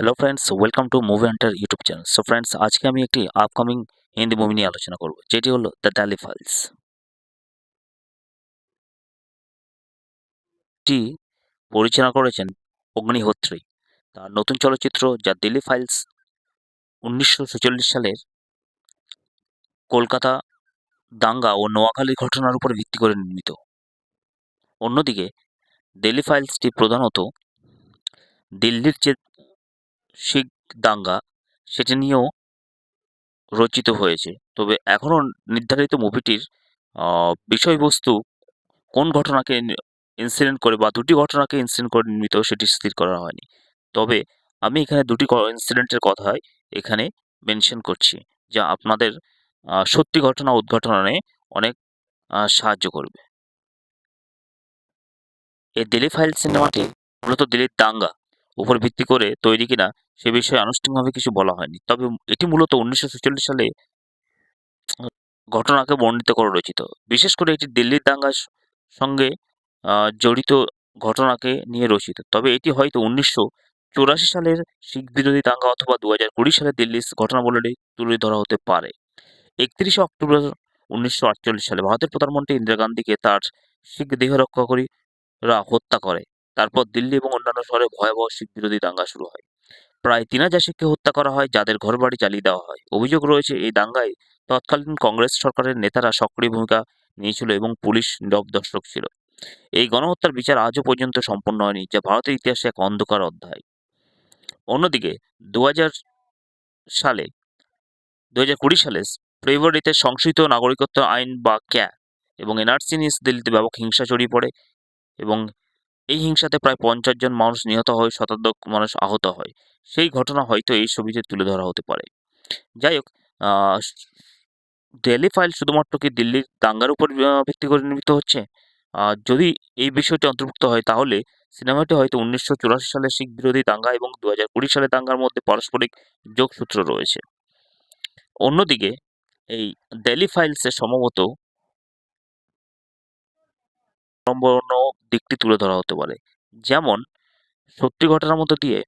Hello friends welcome to movie hunter YouTube channel so friends আজকে আমি একটি upcoming Hindi movie নিয়ে আলোচনা করব, যেটি হলো দ্য ড্যালি ফাইলস টি পরিচালনা করেছেন অগ্নিহোত্রী। তার নতুন চলচ্চিত্র যা দিল্লি ফাইলস উনিশশো ছেচল্লিশ সালের কলকাতা, দাঙ্গা ও নোয়াখালী ঘটনার উপর ভিত্তি করে নির্মিত। অন্যদিকে দিল্লি ফাইলসটি প্রধানত দিল্লির যে শিখ দাঙ্গা সেটি নিয়েও রচিত হয়েছে। তবে এখনও নির্ধারিত মুভিটির বিষয়বস্তু কোন ঘটনাকে ইনসিডেন্ট করে বা দুটি ঘটনাকে ইনসিডেন্ট করে নির্মিত সেটি স্থির করা হয়নি। তবে আমি এখানে দুটি ইনসিডেন্টের কথাই এখানে মেনশন করছি, যা আপনাদের সত্যি ঘটনা, উদ্ঘাটনে অনেক সাহায্য করবে। এই দিল্লি ফাইল সিনেমাটি মূলত দিল্লির দাঙ্গা উপর ভিত্তি করে তৈরি কিনা সে বিষয়ে আনুষ্ঠানিকভাবে কিছু বলা হয়নি। তবে এটি মূলত উনিশশো ছেচল্লিশ সালে ঘটনাকে বর্ণিত করে রচিত। বিশেষ করে এটি দিল্লির দাঙ্গার সঙ্গে জড়িত ঘটনাকে নিয়ে রচিত। তবে এটি হয়তো উনিশশো চুরাশি সালের শিখ বিরোধী দাঙ্গা অথবা দু হাজার কুড়ি সালে দিল্লির ঘটনা বলে তুলে ধরা হতে পারে। একত্রিশে অক্টোবর উনিশশো আটচল্লিশ সালে ভারতের প্রধানমন্ত্রী ইন্দিরা গান্ধীকে তার শিখ দেহ রক্ষাকারীরা হত্যা করে। তারপর দিল্লি এবং অন্যান্য শহরে ভয়াবহ শিখ বিরোধী দাঙ্গা শুরু হয়। প্রায় তিন হাজার শিখকে হত্যা করা হয়, যাদের ঘরবাড়ি জ্বালিয়ে দেওয়া হয়। অভিযোগ রয়েছে, এই দাঙ্গায় তৎকালীন কংগ্রেস সরকারের নেতারা সক্রিয় ভূমিকা নিয়েছিল এবং পুলিশ নীরব দর্শক ছিল। এই গণহত্যার বিচার আজও পর্যন্ত সম্পন্ন হয়নি, যা ভারতের ইতিহাসে এক অন্ধকার অধ্যায়। অন্যদিকে দু সালে দু হাজার কুড়ি সালে ফেব্রুয়ারিতে সংশোধিত নাগরিকত্ব আইন বা ক্যা এবং এনআরসি নিয়ে দিল্লিতে ব্যাপক হিংসা ছড়িয়ে পড়ে এবং এই হিংসাতে প্রায় পঞ্চাশ জন মানুষ নিহত হয় শতাধিক মানুষ আহত হয়। সেই ঘটনা হয়তো এই ছবিতে তুলে ধরা হতে পারে। যাই হোক দিল্লি ফাইল শুধুমাত্র কি দিল্লির দাঙ্গার উপর ভিত্তি করে নির্মিত হচ্ছে? যদি এই বিষয়টি অন্তর্ভুক্ত হয়, তাহলে সিনেমাটি হয়তো উনিশশো চুরাশি সালে শিখ বিরোধী দাঙ্গা এবং দু হাজার কুড়ি সালে দাঙ্গার মধ্যে পারস্পরিক যোগসূত্র রয়েছে। অন্যদিকে, এই দিল্লি ফাইলসে সম্ভবত সম্পূর্ণ দিকটি তুলে ধরা হতে পারে। যেমন, সত্যি ঘটনার মধ্য দিয়ে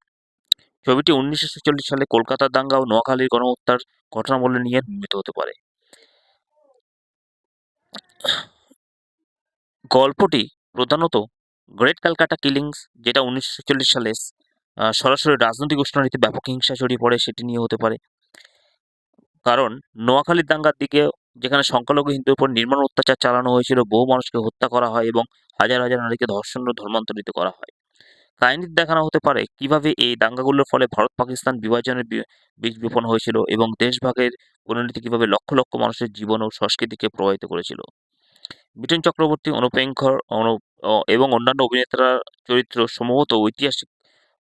ছবিটি উনিশশো ছেচল্লিশ সালে কলকাতার দাঙ্গা ও নোয়াখালীর গণহত্যার ঘটনা বলে নিয়ে নির্মিত হতে পারে। গল্পটি প্রধানত গ্রেট ক্যালকাটা কিলিংস, যেটা উনিশশো ছেচল্লিশ সালে সরাসরি রাজনৈতিক উষ্ণানীতি ব্যাপক হিংসা ছড়িয়ে পড়ে, সেটি নিয়ে হতে পারে। কারণ, নোয়াখালীর দাঙ্গার দিকে যেখানে সংখ্যালঘু হিন্দুর উপর নির্মম অত্যাচার চালানো হয়েছিল, বহু মানুষকে হত্যা করা হয় এবং হাজার হাজার নারীকে ধর্ষণ ও ধর্মান্তরিত করা হয়। কাহিনীতে দেখানো হতে পারে কীভাবে এই দাঙ্গাগুলোর ফলে ভারত পাকিস্তান বিভাজনের বীজ বপন হয়েছিল এবং দেশভাগের পরিণতি কীভাবে লক্ষ লক্ষ মানুষের জীবন ও সংস্কৃতিকে প্রভাবিত করেছিল। বিটন চক্রবর্তী অনুপেঙ্খর অনু এবং অন্যান্য অভিনেতারা চরিত্র সম্ভবত ঐতিহাসিক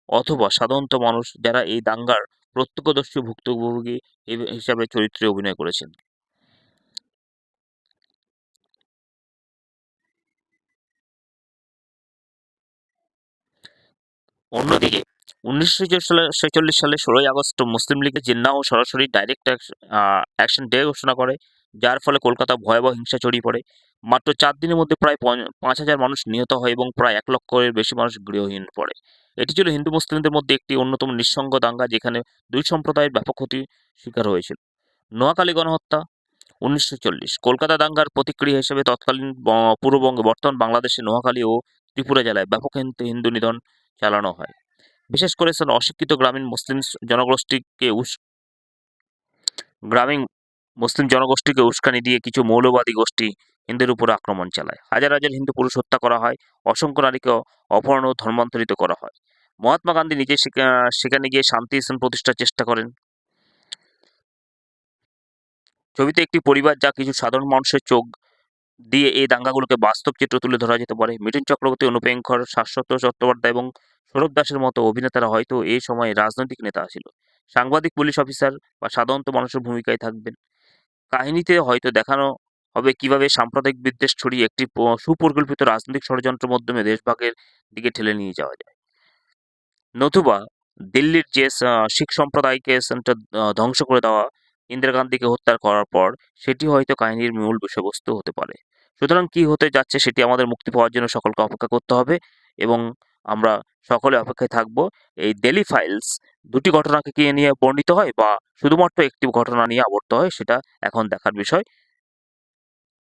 অথবা সাধারণত মানুষ যারা এই দাঙ্গার প্রত্যক্ষদর্শী ভুক্তভোগী হিসাবে চরিত্রে অভিনয় করেছেন। অন্যদিকে, উনিশশো ছেচল্লিশ সালে ষোলোই আগস্ট মুসলিম লীগের জিন্না ও সরাসরি ডাইরেক্ট অ্যাকশন ডে ঘোষণা করে, যার ফলে কলকাতা ভয়াবহ হিংসা ছড়িয়ে পড়ে। মাত্র চার দিনের মধ্যে প্রায় পাঁচ হাজার মানুষ নিহত হয় এবং প্রায় এক লক্ষের বেশি মানুষ গৃহহীন পড়ে। এটি ছিল হিন্দু মুসলিমদের মধ্যে একটি অন্যতম নিঃসঙ্গ দাঙ্গা, যেখানে দুই সম্প্রদায়ের ব্যাপক ক্ষতি শিকার হয়েছিল। নোয়াখালী গণহত্যা, উনিশশো চল্লিশ কলকাতা দাঙ্গার প্রতিক্রিয়া হিসেবে তৎকালীন পূর্ববঙ্গে বর্তমান বাংলাদেশে নোয়াখালী ও ত্রিপুরা জেলায় ব্যাপক হিন্দু নিধন চালানো হয়। বিশেষ করে অশিক্ষিত গ্রামীণ মুসলিম জনগোষ্ঠীকে উস গ্রামীণ মুসলিম জনগোষ্ঠীকে উস্কানি দিয়ে কিছু মৌলবাদী গোষ্ঠী হিন্দুর উপর আক্রমণ চালায়। হাজার হাজার হিন্দু পুরুষ হত্যা করা হয়, অসংখ্য নারীকে অপহরণ ও ধর্মান্তরিত করা হয়। মহাত্মা গান্ধী নিজে সেখা- সেখানে গিয়ে শান্তি প্রতিষ্ঠার চেষ্টা করেন। ছবিতে একটি পরিবার যা কিছু সাধারণ মানুষের চোখ দিয়ে এই দাঙ্গাগুলোকে বাস্তব চিত্র তুলে ধরা যেতে পারে। মিঠুন চক্রবর্তী অনুপেঙ্খর শাশ্বত চট্টোপাধ্যায় এবং সৌরভ দাসের মতো অভিনেতারা হয়তো এই সময়ে রাজনৈতিক নেতা ছিল। সাংবাদিক, পুলিশ অফিসার বা সাধারণত মানুষের ভূমিকায় থাকবেন। কাহিনীতে হয়তো দেখানো হবে কীভাবে সাম্প্রদায়িক বিদ্বেষ ছড়িয়ে একটি সুপরিকল্পিত রাজনৈতিক ষড়যন্ত্রের মাধ্যমে দেশভাগের দিকে ঠেলে নিয়ে যাওয়া যায়। নতুবা দিল্লির যে শিখ সম্প্রদায়কে ধ্বংস করে দেওয়া ইন্দিরা গান্ধীকে হত্যা করার পর সেটি হয়তো কাহিনীর মূল বিষয়বস্তু হতে পারে। সুতরাং কি হতে যাচ্ছে সেটি আমাদের মুক্তি পাওয়ার জন্য সকলকে অপেক্ষা করতে হবে এবং আমরা সকলে অপেক্ষায় থাকব। এই ডেলি ফাইলস দুটি ঘটনাকে কি নিয়ে বর্ণিত হয় বা শুধুমাত্র একটি ঘটনা নিয়ে আবর্ত হয় সেটা এখন দেখার বিষয়।